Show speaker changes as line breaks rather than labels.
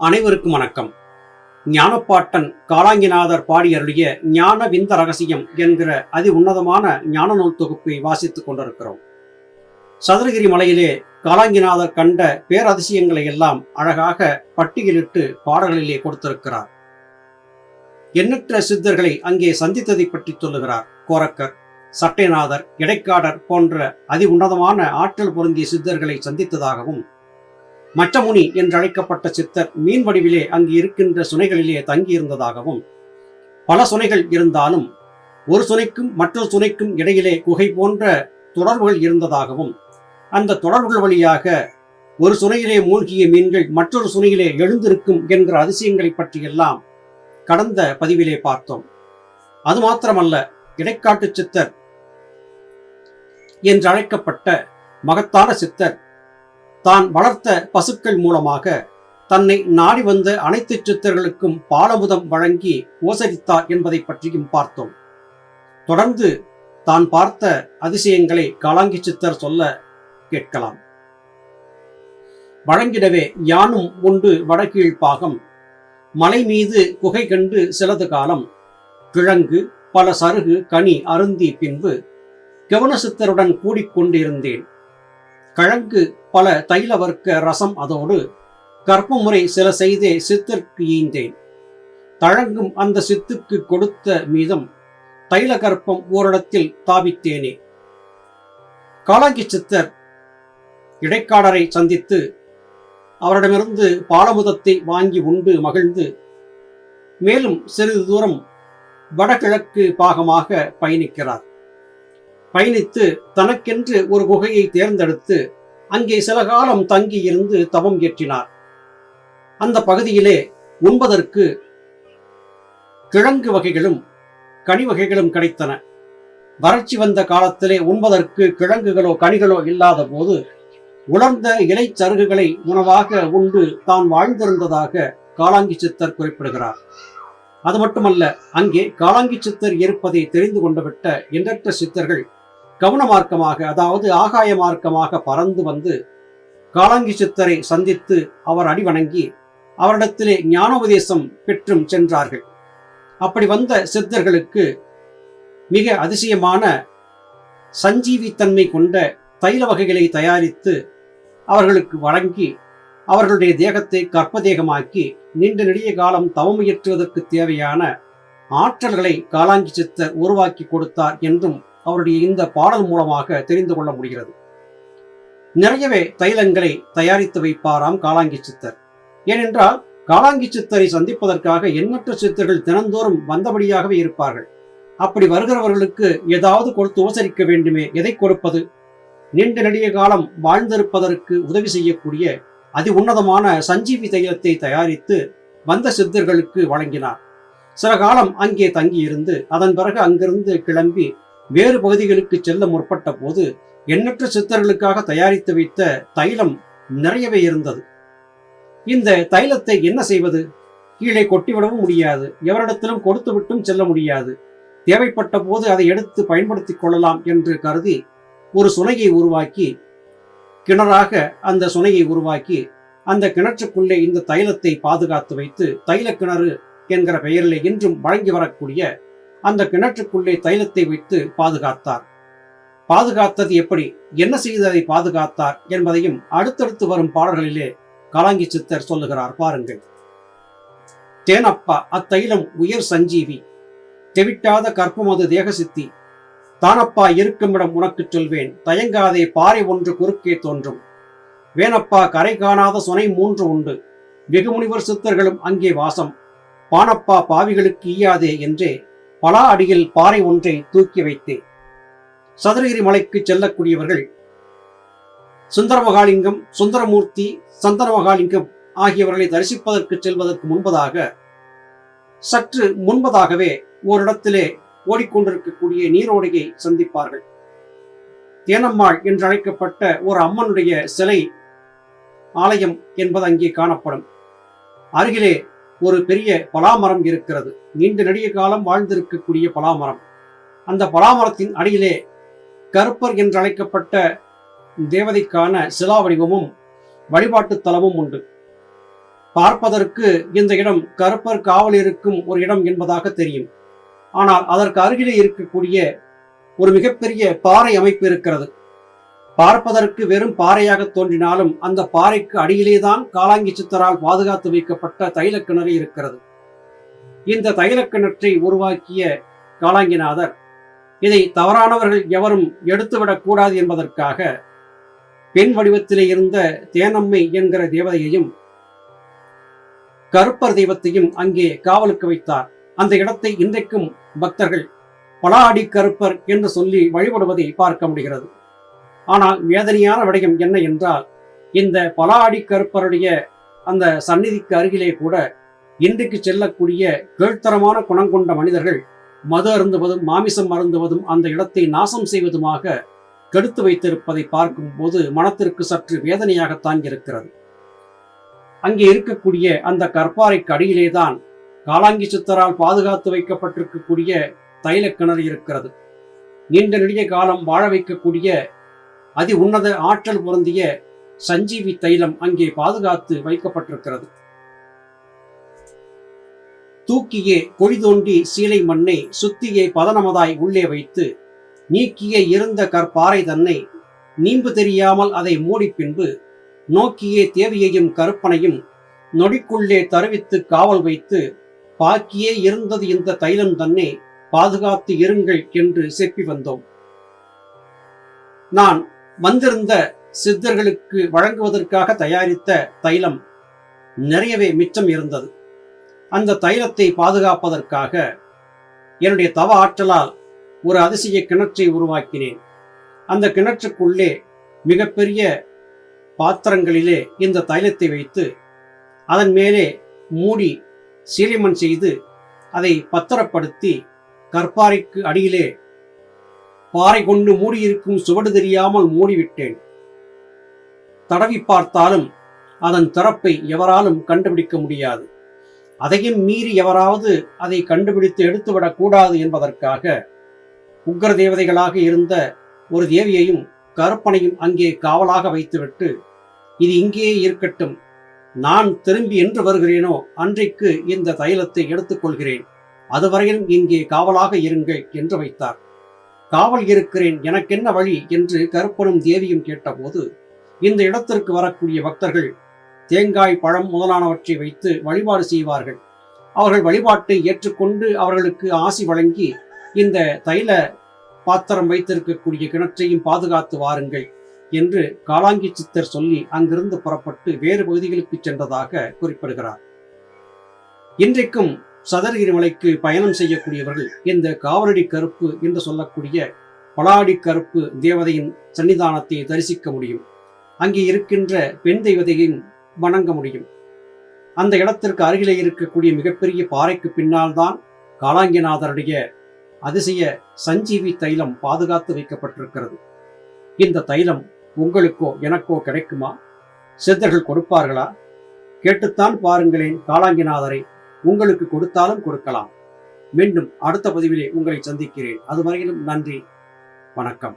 அனைவருக்கும் வணக்கம். ஞானப்பாட்டன் காளாங்கிநாதர் பாடி அருளிய ஞான விந்த ரகசியம் என்கிற அதி உன்னதமான ஞான நூல் தொகுப்பை வாசித்துக் கொண்டிருக்கிறோம். சதுரகிரி மலையிலே காளாங்கிநாதர் கண்ட பேரதிசயங்களை எல்லாம் அழகாக பட்டியலிட்டு பாடல்களிலே கொடுத்திருக்கிறார். எண்ணற்ற சித்தர்களை அங்கே சந்தித்ததை பற்றி சொல்லுகிறார் கோரக்கர். சட்டைநாதர் இடைக்காடர் போன்ற அதி உன்னதமான ஆற்றல் பொருந்திய சித்தர்களை சந்தித்ததாகவும் மற்றமுனி என்றழைக்கப்பட்ட சித்தர் மீன் வடிவிலே அங்கு இருக்கின்ற சுனைகளிலே தங்கியிருந்ததாகவும் பல சுனைகள் இருந்தாலும் ஒரு சுனைக்கும் மற்றொரு சுனைக்கும் இடையிலே குகை போன்ற தொடர்புகள் இருந்ததாகவும் அந்த தொடர்புகள் வழியாக ஒரு சுனையிலே மூழ்கிய மீன்கள் மற்றொரு சுனையிலே எழுந்திருக்கும் என்கிற அதிசயங்களை பற்றியெல்லாம் கடந்த பதிவிலே பார்த்தோம். அது மாத்திரமல்ல இடைக்காட்டு சித்தர் என்று அழைக்கப்பட்ட மகத்தான சித்தர் தான் வளர்த்த பசுக்கள் மூலமாக தன்னை நாடி வந்த அனைத்து சித்தர்களுக்கும் பாலமுதம் வழங்கி ஓசரித்தார் என்பதை பற்றியும் பார்த்தோம். தொடர்ந்து தான் பார்த்த அதிசயங்களை காலாங்கி சித்தர் சொல்ல கேட்கலாம். வழங்கிடவே யானும் உண்டு வடகீழ் பாகம். மலை மீது குகை கண்டு சிலது காலம். கிழங்கு பல சருகு கனி அருந்தி பின்பு கவனசித்தருடன் கூடிக்கொண்டிருந்தேன். கிழங்கு பல தைல வர்க்க ரசம் அதோடு கற்பமுறை சில செய்தே சித்திற்கு ஈந்தேன் தழங்கும் அந்த சித்துக்கு கொடுத்த மீதம் தைல கற்பம் ஓரிடத்தில் தாவித்தேனே காலாங்கி சித்தர் இடைக்காடரை சந்தித்து அவரிடமிருந்து பாலமுதத்தை வாங்கி உண்டு மகிழ்ந்து மேலும் சிறிது தூரம் வடகிழக்கு பாகமாக பயணிக்கிறார். பயணித்து தனக்கென்று ஒரு குகையை தேர்ந்தெடுத்து அங்கே சில காலம் தங்கியிருந்து தவம் இயற்றினார் அந்த பகுதியிலே உண்பதற்கு கிழங்கு வகைகளும் கனி வகைகளும் கிடைத்தன. வறட்சி வந்த காலத்திலே உண்பதற்கு கிழங்குகளோ கனிகளோ இல்லாத போது உலர்ந்த இலை சருகுகளை உணவாக உண்டு தான் வாழ்ந்திருந்ததாக காலாங்கி சித்தர் குறிப்பிடுகிறார். அது மட்டுமல்ல அங்கே காலாங்கி சித்தர் இருப்பதை தெரிந்து கொண்டுவிட்ட எண்ணற்ற சித்தர்கள் கவனமார்க்கமாக அதாவது ஆகாய மார்க்கமாக பறந்து வந்து காலாங்கி சித்தரை சந்தித்து அவர் அடிவணங்கி அவரிடத்திலே ஞானோபதேசம் பெற்றும் சென்றார்கள். அப்படி வந்த சித்தர்களுக்கு மிக அதிசயமான சஞ்சீவித்தன்மை கொண்ட தைல வகைகளை தயாரித்து அவர்களுக்கு வழங்கி அவர்களுடைய தேகத்தை கற்பதேகமாக்கி நீண்ட நெடிய காலம் தவமுயற்றுவதற்கு தேவையான ஆற்றல்களை காலாங்கி சித்தர் உருவாக்கி கொடுத்தார் என்றும் அவருடைய இந்த பாடல் மூலமாக தெரிந்து கொள்ள முடிகிறது. நிறையவே தைலங்களை தயாரித்து வைப்பாராம் காலாங்கி சித்தர். ஏனென்றால் காலாங்கி சித்தரை சந்திப்பதற்காக எண்ணற்ற சித்தர்கள் தினந்தோறும் வந்தபடியாகவே இருப்பார்கள். அப்படி வருகிறவர்களுக்கு ஏதாவது கொடுத்து உபசரிக்க வேண்டுமே எதை கொடுப்பது? நீண்ட நெடிய காலம் வாழ்ந்திருப்பதற்கு உதவி செய்யக்கூடிய அதி உன்னதமான சஞ்சீவி தைலத்தை தயாரித்து வந்த சித்தர்களுக்கு வழங்கினார். சில காலம் அங்கே தங்கியிருந்து அதன் பிறகு அங்கிருந்து கிளம்பி வேறு பகுதிகளுக்கு செல்ல முற்பட்ட போது எண்ணற்ற சித்தர்களுக்காக தயாரித்து வைத்த தைலம் நிறையவே இருந்தது. இந்த தைலத்தை என்ன செய்வது? கீழே கொட்டிவிடவும் முடியாது. எவரிடத்திலும் கொடுத்து விட்டும் செல்ல முடியாது. தேவைப்பட்ட போது அதை எடுத்து பயன்படுத்திக் கொள்ளலாம் என்று கருதி ஒரு சுனையை உருவாக்கி கிணறாக அந்த சுனையை உருவாக்கி அந்த கிணற்றுக்குள்ளே இந்த தைலத்தை பாதுகாத்து வைத்து தைல கிணறு என்கிற பெயரிலே இன்றும் வழங்கி வரக்கூடிய அந்த கிணற்றுக்குள்ளே தைலத்தை வைத்து பாதுகாத்தார். பாதுகாத்தது எப்படி? என்ன செய்து அதை பாதுகாத்தார் என்பதையும் அடுத்தடுத்து வரும் பாடல்களிலே காலாங்கி சித்தர் சொல்லுகிறார் பாருங்கள். தேனப்பா அத்தைலம் உயர் சஞ்சீவி தெவிட்டாத கற்பமது தேகசித்தி. தானப்பா இருக்குமிடம் உனக்குச் சொல்வேன் தயங்காதே பாறை ஒன்று குறுக்கே தோன்றும். வேனப்பா கரை காணாத சுனை மூன்று உண்டு. வெகுமுனிவர் சித்தர்களும் அங்கே வாசம். பானப்பா பாவிகளுக்கு ஈயாதே என்றே பலா அடியில் பாறை ஒன்றை தூக்கி வைத்தேன். சதுரகிரி மலைக்கு செல்லக்கூடியவர்கள் சுந்தரமகாலிங்கம் சுந்தரமூர்த்தி சந்தனமகாலிங்கம் ஆகியவர்களை தரிசிப்பதற்கு செல்வதற்கு முன்பதாக சற்று முன்பதாகவே ஓரிடத்திலே ஓடிக்கொண்டிருக்கக்கூடிய நீரோடையை சந்திப்பார்கள். தேனம்மாள் என்று அழைக்கப்பட்ட ஒரு அம்மனுடைய சிலை ஆலயம் என்பது அங்கே காணப்படும். அருகிலே ஒரு பெரிய பலாமரம் இருக்கிறது. நீண்ட நெடிய காலம் வாழ்ந்திருக்கக்கூடிய பலாமரம். அந்த பலாமரத்தின் அடியிலே கருப்பர் என்று அழைக்கப்பட்ட தேவதைக்கான சிலா வடிவமும் வழிபாட்டு தலமும் உண்டு. பார்ப்பதற்கு இந்த இடம் கருப்பர் காவல் இருக்கும் ஒரு இடம் என்பதாக தெரியும். ஆனால் அதற்கு அருகிலே இருக்கக்கூடிய ஒரு மிகப்பெரிய பாறை அமைப்பு இருக்கிறது. பார்ப்பதற்கு வெறும் பாறையாக தோன்றினாலும் அந்த பாறைக்கு அடியிலேதான் காலாங்கி சித்தரால் பாதுகாத்து வைக்கப்பட்ட தைல கிணறு இருக்கிறது. இந்த தைல கிணற்றை உருவாக்கிய காலாங்கிநாதர் இதை தவறானவர்கள் எவரும் எடுத்துவிடக் கூடாது என்பதற்காக பெண் வடிவத்திலே இருந்த தேனம்மை என்கிற தேவதையையும் கருப்பர் தெய்வத்தையும் அங்கே காவலுக்கு வைத்தார். அந்த இடத்தை இன்றைக்கும் பக்தர்கள் பலாடி கருப்பர் என்று சொல்லி வழிபடுவதை பார்க்க முடிகிறது. ஆனால் வேதனையான விடயம் என்ன என்றால் இந்த பலாடி கருப்பருடைய அந்த சந்நிதிக்கு அருகிலே கூட இன்றைக்கு செல்லக்கூடிய கீழ்த்தரமான குணம் கொண்ட மனிதர்கள் மது அருந்துவதும் மாமிசம் அருந்துவதும் அந்த இடத்தை நாசம் செய்வதுமாக கெடுத்து வைத்திருப்பதை பார்க்கும் போது மனத்திற்கு சற்று வேதனையாகத்தான் இருக்கிறது அங்கே இருக்கக்கூடிய அந்த கற்பாறைக்கு அடியிலேதான் காலாங்கி சித்தரால் பாதுகாத்து வைக்கப்பட்டிருக்கக்கூடிய தைல கிணறு இருக்கிறது. நீண்ட நெடிய காலம் வாழ வைக்கக்கூடிய அதி உன்னத ஆற்றல் பொருந்திய சஞ்சீவி தைலம் அங்கே பாதுகாத்து வைக்கப்பட்டிருக்கிறது. தூக்கியே கொடி தோண்டி சீலை மண்ணை சுத்தியே பதனமதாய் உள்ளே வைத்து நீக்கிய இருந்த கற்பாறை தன்னை நீம்பு தெரியாமல் அதை மூடி பின்பு நோக்கியே தேவியையும் கருப்பனையும் நொடிக்குள்ளே தருவித்து காவல் வைத்து பாக்கியே இருந்தது இந்த தைலம் தன்னை பாதுகாத்து இருங்கள் என்று செப்பி வந்தோம். நான் வந்திருந்த சித்தர்களுக்கு வழங்குவதற்காக தயாரித்த தைலம் நிறையவே மிச்சம் இருந்தது. அந்த தைலத்தை பாதுகாப்பதற்காக என்னுடைய தவ ஆற்றலால் ஒரு அதிசய கிணற்றை உருவாக்கினேன். அந்த கிணற்றுக்குள்ளே மிகப்பெரிய பாத்திரங்களிலே இந்த தைலத்தை வைத்து அதன் மேலே மூடி சீலிமண் செய்து அதை பத்திரப்படுத்தி கற்பாறைக்கு அடியிலே பாறை கொண்டு மூடியிருக்கும் சுவடு தெரியாமல் மூடிவிட்டேன். தடவி பார்த்தாலும் அதன் திறப்பை எவராலும் கண்டுபிடிக்க முடியாது. அதையும் மீறி எவராவது அதை கண்டுபிடித்து எடுத்துவிடக் கூடாது என்பதற்காக உக்ர தேவதைகளாக இருந்த ஒரு தேவியையும் கருப்பனையும் அங்கே காவலாக வைத்துவிட்டு இது இங்கேயே இருக்கட்டும். நான் திரும்பி என்று வருகிறேனோ அன்றைக்கு இந்த தைலத்தை எடுத்துக்கொள்கிறேன் அதுவரையிலும் இங்கே காவலாக இருங்கள் என்று வைத்தார். காவல் இருக்கிறேன் எனக்கென்ன வழி? என்று கருப்பனும் தேவியும் கேட்டபோது இந்த இடத்திற்கு வரக்கூடிய பக்தர்கள் தேங்காய் பழம் முதலானவற்றை வைத்து வழிபாடு செய்வார்கள். அவர்கள் வழிபாட்டை ஏற்றுக்கொண்டு அவர்களுக்கு ஆசி வழங்கி இந்த தைல பாத்திரம் வைத்திருக்கக்கூடிய கிணற்றையும் பாதுகாத்து வாருங்கள் என்று காலாங்கி சித்தர் சொல்லி அங்கிருந்து புறப்பட்டு வேறு பகுதிகளுக்கு சென்றதாக குறிப்பிடுகிறார். இன்றைக்கும் சதரகிரிமலைக்கு பயணம் செய்யக்கூடியவர்கள் இந்த காவலடி கருப்பு என்று சொல்லக்கூடிய பலாடி கருப்பு தேவதையின் சன்னிதானத்தை தரிசிக்க முடியும். அங்கே இருக்கின்ற பெண் தெய்வதையும் வணங்க முடியும். அந்த இடத்திற்கு அருகிலே இருக்கக்கூடிய மிகப்பெரிய பாறைக்கு பின்னால் தான் காலாங்கிநாதருடைய அதிசய சஞ்சீவி தைலம் பாதுகாத்து வைக்கப்பட்டிருக்கிறது. இந்த தைலம் உங்களுக்கோ எனக்கோ கிடைக்குமா? சித்தர்கள் கொடுப்பார்களா? கேட்டுத்தான் பாருங்களேன் காலாங்கிநாதரை உங்களுக்கு கொடுத்தாலும் கொடுக்கலாம். மீண்டும் அடுத்த பதிவிலே உங்களை சந்திக்கிறேன். அதுவரையிலும் நன்றி. வணக்கம்.